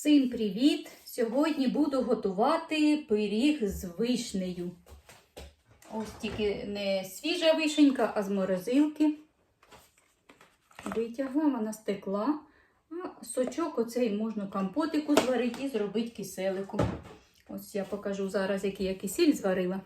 Всім привіт! Сьогодні буду готувати пиріг з вишнею. Ось тільки не свіжа вишенька, а з морозилки. Витягла, вона стекла. А сочок оцей можна компотику зварити і зробити киселику. Ось я покажу зараз, який я кисіль зварила.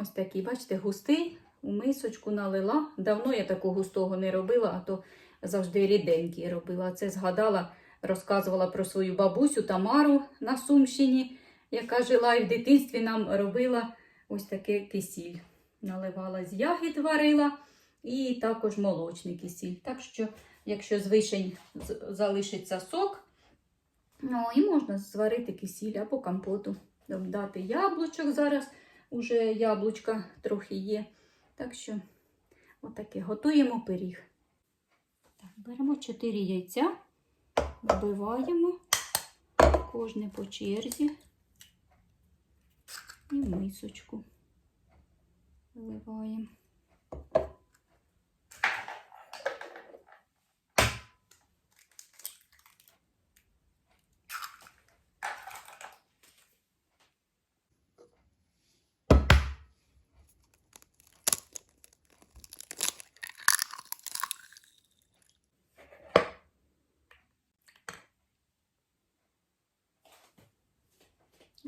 Ось такий, бачите, густий. У мисочку налила. Давно я такого густого не робила, а то завжди ріденький робила. Це згадала, розказувала про свою бабусю Тамару на Сумщині, яка жила і в дитинстві нам робила ось таке кисіль. Наливала з ягід варила і також молочний кисіль. Так що, якщо з вишень залишиться сок, ну і можна зварити кисіль або компоту. Додати яблучок зараз. Уже яблучка трохи є. Так що, отаке, готуємо пиріг. Так, беремо 4 яйця, вбиваємо кожне по черзі і в мисочку виливаємо.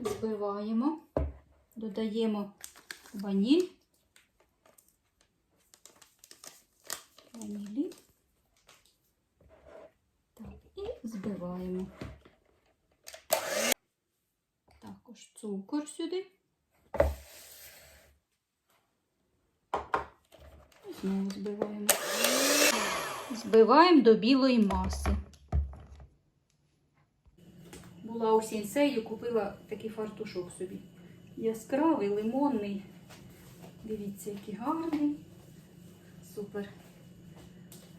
Збиваємо, додаємо ваніль, ванілі. Так, і збиваємо. Також цукор сюди. І знову збиваємо. Збиваємо до білої маси. Була у купила такий фартушок собі. Яскравий, лимонний. Дивіться, який гарний. Супер.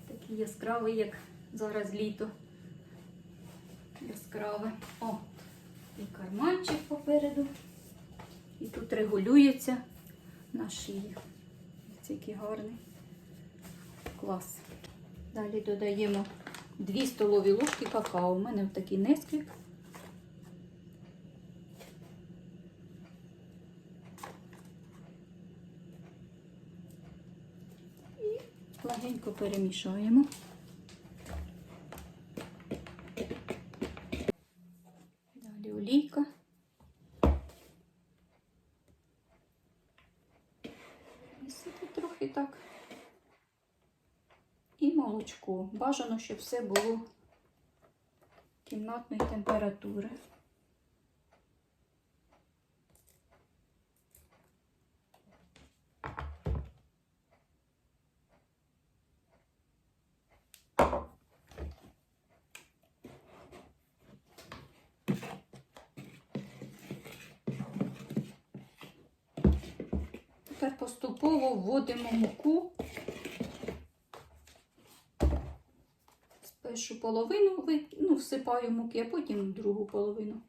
Такий яскравий, як зараз літо. Яскраве. О, і карманчик попереду. І тут регулюється на шиї. Ось який гарний. Клас. Далі додаємо 2 столові ложки какао. У мене такий несквік. Легенько перемішаємо. Далі олійка. Сюди трохи так. І молочко. Бажано, щоб все було кімнатної температури. Тепер поступово вводимо муку. Першу половину ну, всипаю муки, а потім другу половину.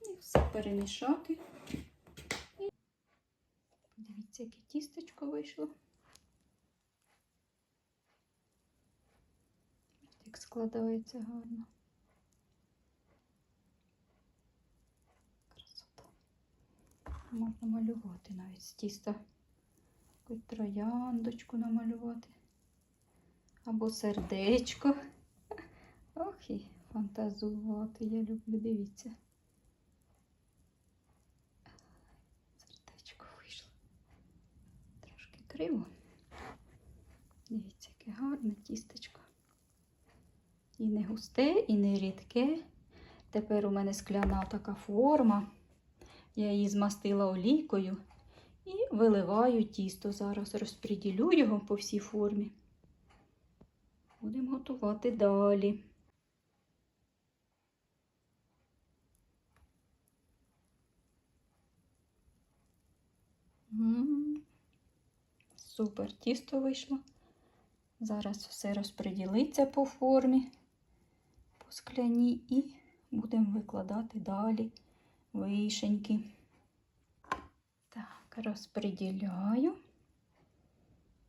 І все перемішати. І... Дивіться, яке тістечко вийшло. Як складається гарно. Можна малювати навіть з тіста. Якусь трояндочку намалювати. Або сердечко. Ох і фантазувати я люблю, дивіться. Сердечко вийшло. Трошки криво. Дивіться, яке гарне тістечко. І не густе, і не рідке. Тепер у мене скляна така форма. Я її змастила олійкою і виливаю тісто. Зараз розподілю його по всій формі. Будемо готувати далі. Супер тісто вийшло. Зараз все розподілиться по формі, по скляній і будемо викладати далі вишеньки. Так, розподіляю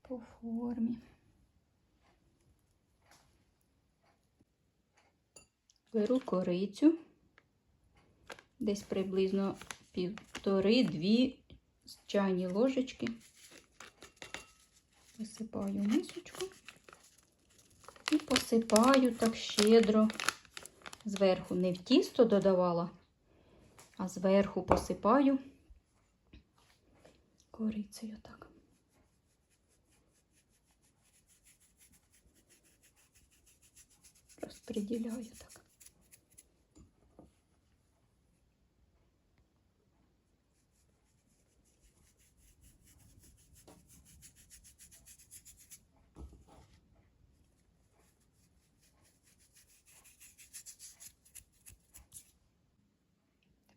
по формі. Беру корицю, десь приблизно півтори-дві чайні ложечки. Висипаю мисочку і посипаю так щедро. Зверху не в тісто додавала, а зверху посипаю корицею так. Розпреділяю так.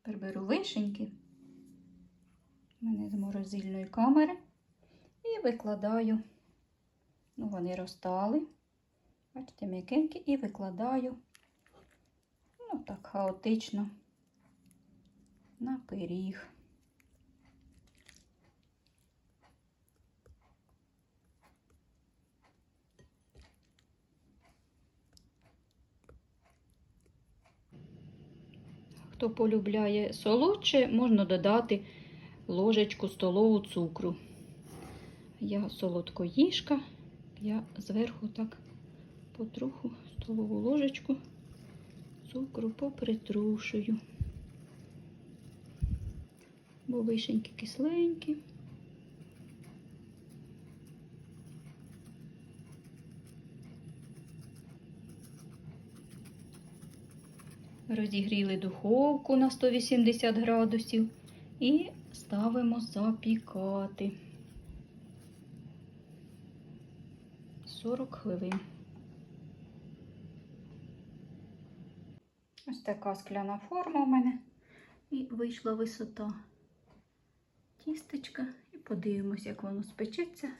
Тепер беру вишеньки. Мене з морозильної камери. І викладаю. Ну, вони розтали. Бачите, м'якенькі, і викладаю, ну так, хаотично на пиріг. Хто полюбляє солодше, можна додати ложечку столову цукру. Я солодкоїжка, я зверху так потроху столову ложечку цукру попритрушую. Бо вишеньки кисленькі. Розігріли духовку на 180 градусів і ставимо запікати 40 хвилин. Ось така скляна форма у мене. І вийшла висота тістечка. І подивимось, як воно спечеться,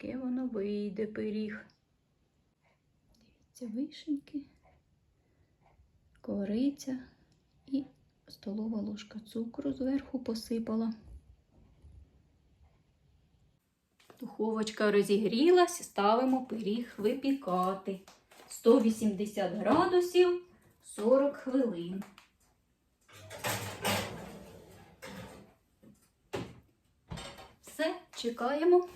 яке воно вийде пиріг. Дивіться, вишеньки, кориця і столова ложка цукру зверху посипала. Духовочка розігрілась, ставимо пиріг випікати. 180 градусів 40 хвилин. Все, чекаємо.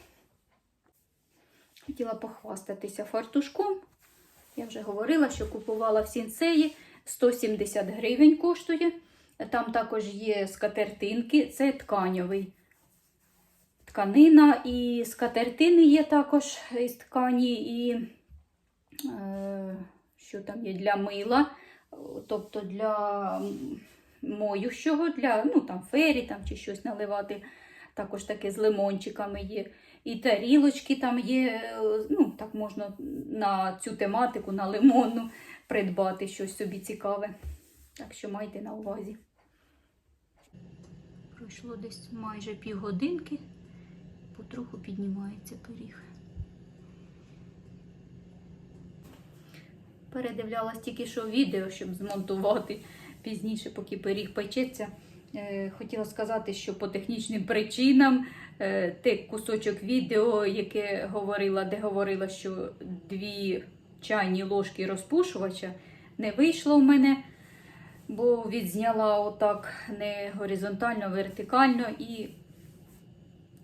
Хотіла похвастатися фартушком. Я вже говорила, що купувала в сінцеї 170 гривень коштує. Там також є скатертинки, це тканьовий. Тканина і скатертини є також із ткані, і е, що там є для мила, тобто для моющого, для ну, там, фері там, чи щось наливати. Також таке з лимончиками є. І тарілочки там є, е, ну, так можна на цю тематику, на лимонну придбати щось собі цікаве. Так що майте на увазі. Пройшло десь майже півгодинки, потроху піднімається пиріг. Передивлялась тільки що відео, щоб змонтувати пізніше, поки пиріг печеться. Е, Хотіла сказати, що по технічним причинам е, те кусочок відео, яке говорила, де говорила, що дві чайні ложки розпушувача не вийшло в мене, бо відзняла отак не горизонтально, а вертикально. І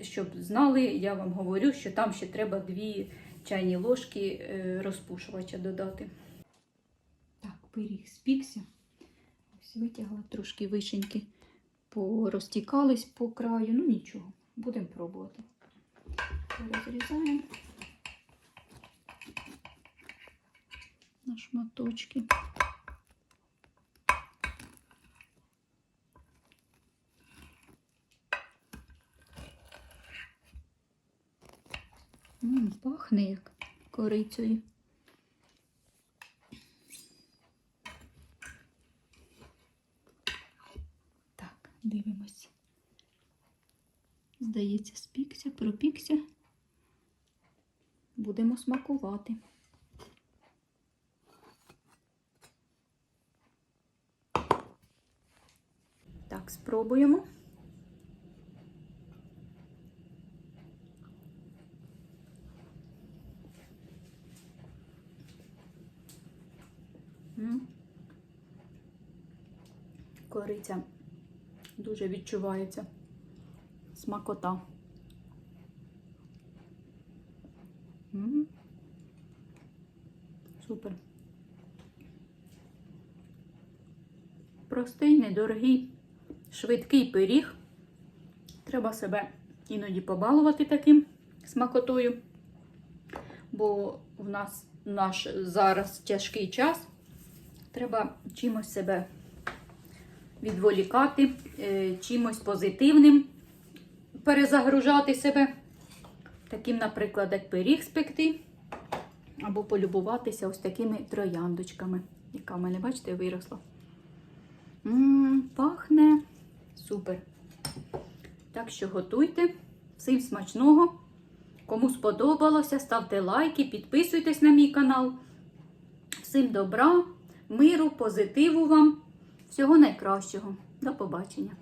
щоб знали, я вам говорю, що там ще треба дві чайні ложки е, розпушувача додати. Так, пиріг спікся. Ось витягла трошки вишеньки, порозтікались по краю. Ну нічого, будемо пробувати. Розрізаємо на шматочки. Пахне як корицею. Так, дивимось. Здається, спікся, пропікся. Будемо смакувати. Так, спробуємо. М, кориця дуже відчувається. Смакота. М. Супер. Простий, недорогий, швидкий пиріг. Треба себе іноді побалувати таким смакотою, бо в нас наш зараз тяжкий час. Треба чимось себе відволікати, е, чимось позитивним перезагружати себе. Таким, наприклад, як пиріг спекти, або полюбуватися ось такими трояндочками, яка в мене, бачите, виросла. М, пахне супер. Так що готуйте. Всім смачного. Кому сподобалося, ставте лайки, підписуйтесь на мій канал. Всім добра, миру, позитиву вам. Всього найкращого. До побачення.